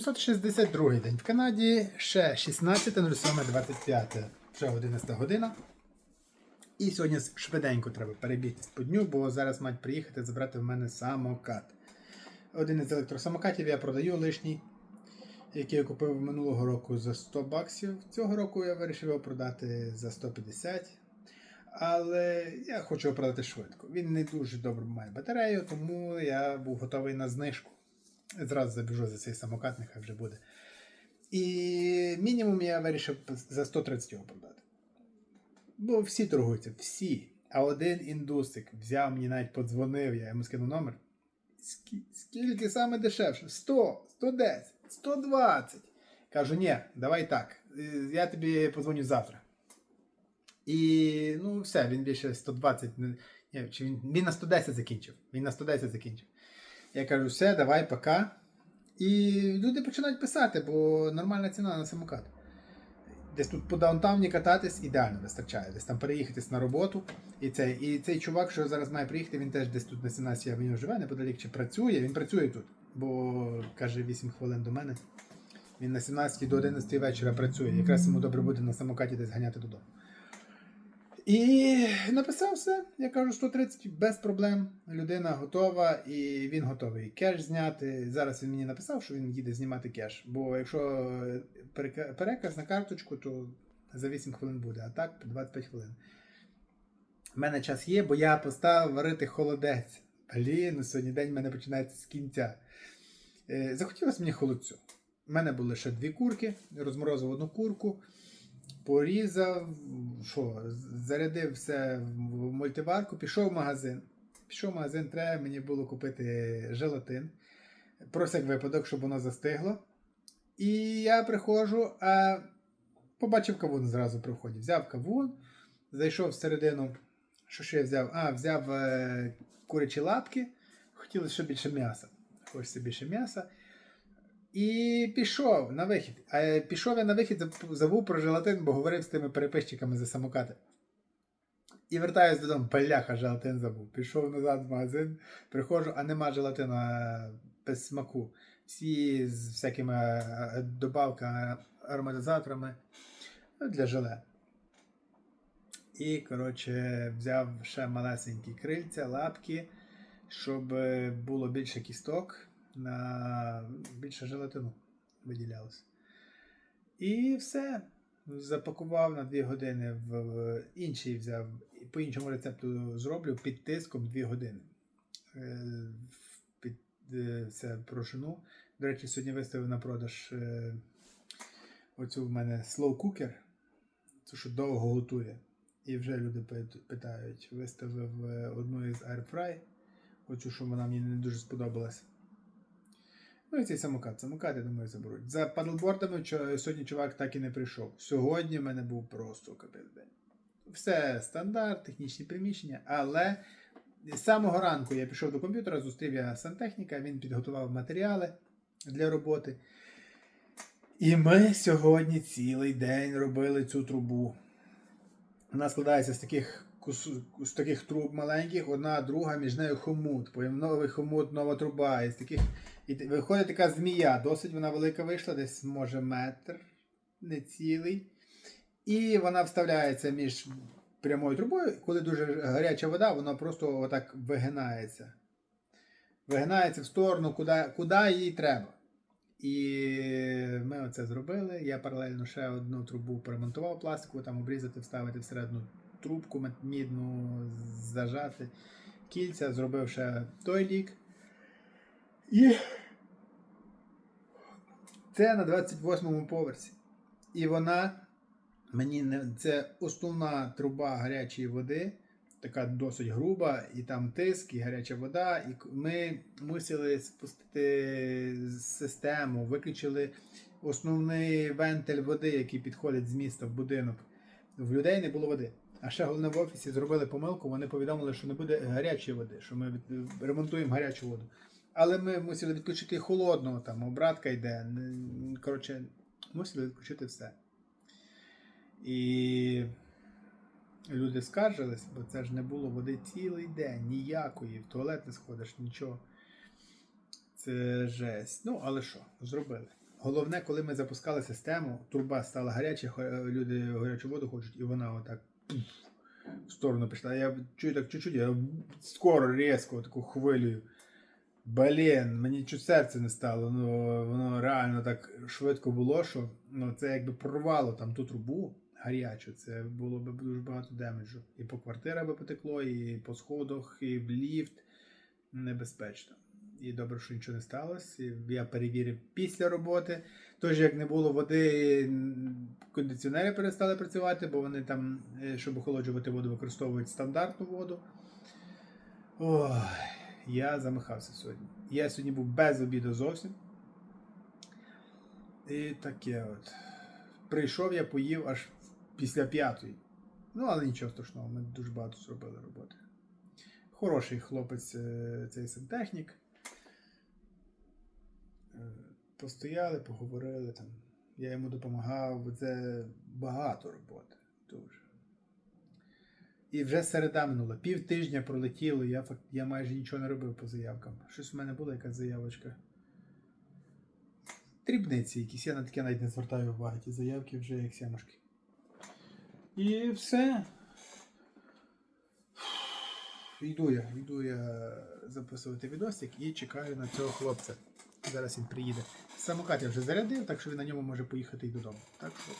762 день в Канаді, ще 16.07.25, вже 11 година. І сьогодні швиденько треба перебігти по дню, бо зараз мають приїхати забрати в мене самокат. Один із електросамокатів я продаю лишній, який я купив минулого року за 100 баксів. Цього року я вирішив його продати за 150. Але я хочу його продати швидко. Він не дуже добре має батарею, тому я був готовий на знижку. Зразу забіжу за цей самокат, нехай вже буде. І мінімум я вирішив за 130 його продати. Бо всі торгуються, всі. А один індусик взяв мені навіть подзвонив, я йому скинув номер. Скі- Скільки саме дешевше? 100, 110, 120. Кажу, ні, давай так. е, Я тобі подзвоню завтра. І ну все, він більше 120. Ні, чи він, він на 110 закінчив. Він на 110 закінчив. Я кажу, все, давай, пока. І люди починають писати, бо нормальна ціна на самокат. Десь тут по даунтауні кататись ідеально вистачає. Десь там переїхатись на роботу. І цей, і цей чувак, що зараз має приїхати, він теж десь тут на 17 авеню живе, неподалік чи працює. Він працює тут, бо каже 8 хвилин до мене. Він на 17 до 11 вечора працює. Якраз йому добре буде на самокаті десь ганяти додому. І написав все. Я кажу 130 без проблем. Людина готова і він готовий кеш зняти. Зараз він мені написав, що він їде знімати кеш. Бо якщо переказ на карточку, то за 8 хвилин буде, а так 25 хвилин. У мене час є, бо я поставив варити холодець. Блін, сьогодні день в мене починається з кінця. Е, захотілося мені холодцю. У мене були ще дві курки, розморозив одну курку, порізав, що, зарядив все в мультиварку, пішов в магазин. Пішов в магазин, треба мені було купити желатин. Про всяк випадок, щоб воно застигло. І я приходжу, а побачив кавун зразу при вході. Взяв кавун, зайшов всередину. Що ще я взяв? А, взяв е, курячі лапки. Хотілося ще більше м'яса. Хочеться більше м'яса. І пішов на вихід. А пішов я на вихід, забув про желатин, бо говорив з тими переписчиками за самокати. І вертаюсь додому, бляха, желатин забув. Пішов назад в магазин, приходжу, а нема желатина без смаку. Всі з всякими е, добавками, ароматизаторами ну, для желе. І, коротше, взяв ще малесенькі крильця, лапки, щоб е, було більше кісток, на більше желатину виділялося. І все. Запакував на 2 години в інший взяв. По іншому рецепту зроблю під тиском 2 години. Е, Під е, це прошину. До речі, сьогодні виставив на продаж е, оцю в мене slow cooker, це що довго готує. І вже люди питають, виставив одну із Airfry, оцю, що вона мені не дуже сподобалась. Ну і цей самокат. Самокат, я думаю, заберуть. За падлбордами сьогодні чувак так і не прийшов. Сьогодні в мене був просто капець день. Все стандарт, технічні приміщення, але з самого ранку я пішов до комп'ютера, зустрів я сантехніка, він підготував матеріали для роботи. І ми сьогодні цілий день робили цю трубу. Вона складається з таких, з таких труб маленьких, одна, друга, між нею хомут. Потім новий хомут, нова труба. Із таких... І виходить така змія, досить вона велика вийшла, десь може метр, не цілий. І вона вставляється між прямою трубою. Коли дуже гаряча вода, вона просто отак вигинається. Вигинається в сторону, куди, куди їй треба. І ми оце зробили. Я паралельно ще одну трубу перемонтував пластикову, там обрізати, вставити всередину трубку мідну, зажати кільця, зробив ще той лік. І це на 28-му поверсі. І вона мені не це основна труба гарячої води, така досить груба, і там тиск, і гаряча вода. І ми мусили спустити систему, виключили основний вентиль води, який підходить з міста в будинок. В людей не було води. А ще головне в офісі зробили помилку, вони повідомили, що не буде гарячої води, що ми ремонтуємо гарячу воду. Але ми мусили відключити холодного, там обратка йде. Коротше, мусили відключити все. І люди скаржились, бо це ж не було води цілий день, ніякої, в туалет не сходиш, нічого. Це жесть. Ну, але що, зробили. Головне, коли ми запускали систему, турба стала гаряча, люди гарячу воду хочуть, і вона отак в сторону пішла. Я чую так чуть-чуть, я скоро різко таку хвилею. Блін, мені чуть серце не стало. Ну, воно реально так швидко було, що ну, це якби прорвало там ту трубу гарячу. Це було б дуже багато демеджу. І по квартирах би потекло, і по сходах, і в ліфт. Небезпечно. І добре, що нічого не сталося. Я перевірив після роботи. Тож, як не було води, кондиціонери перестали працювати, бо вони там, е, щоб охолоджувати воду, використовують стандартну воду. Ой, я замахався сьогодні. Я сьогодні був без обіду зовсім. І таке от. Прийшов я, поїв аж після п'ятої. Ну, але нічого страшного, ми дуже багато зробили роботи. Хороший хлопець е, цей сантехнік. Постояли, поговорили там. Я йому допомагав, це багато роботи. Дуже. І вже середа минула. Пів тижня пролетіло, я, я майже нічого не робив по заявкам. Щось в мене була якась заявочка. Дрібниці якісь, я на таке навіть не звертаю уваги. Ті заявки вже як сямушки. І все. Йду я, йду я записувати відосик і чекаю на цього хлопця. Зараз він приїде. Самокат я вже зарядив, так що він на ньому може поїхати і додому. Так що